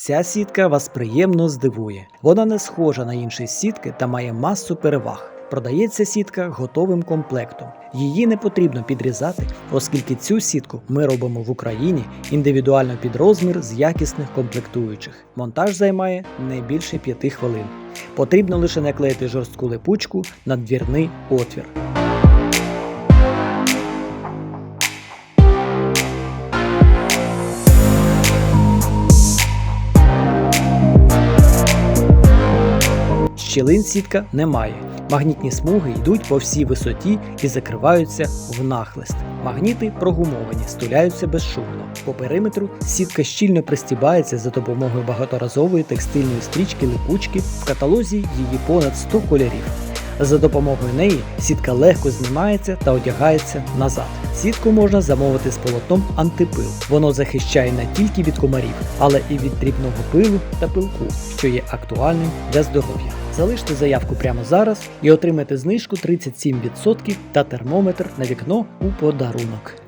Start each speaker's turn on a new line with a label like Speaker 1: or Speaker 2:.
Speaker 1: Ця сітка вас приємно здивує. Вона не схожа на інші сітки та має масу переваг. Продається сітка готовим комплектом. Її не потрібно підрізати, оскільки цю сітку ми робимо в Україні індивідуально під розмір з якісних комплектуючих. Монтаж займає не більше 5 хвилин. Потрібно лише наклеїти жорстку липучку на двірний отвір. Щілин сітка немає. Магнітні смуги йдуть по всій висоті і закриваються в нахлист. Магніти прогумовані, стуляються безшумно. По периметру сітка щільно пристібається за допомогою багаторазової текстильної стрічки липучки. В каталозі її понад 100 кольорів. За допомогою неї сітка легко знімається та одягається назад. Сітку можна замовити з полотном антипил. Воно захищає не тільки від комарів, але і від дрібного пилу та пилку, що є актуальним для здоров'я. Залиште заявку прямо зараз і отримайте знижку 37% та термометр на вікно у подарунок.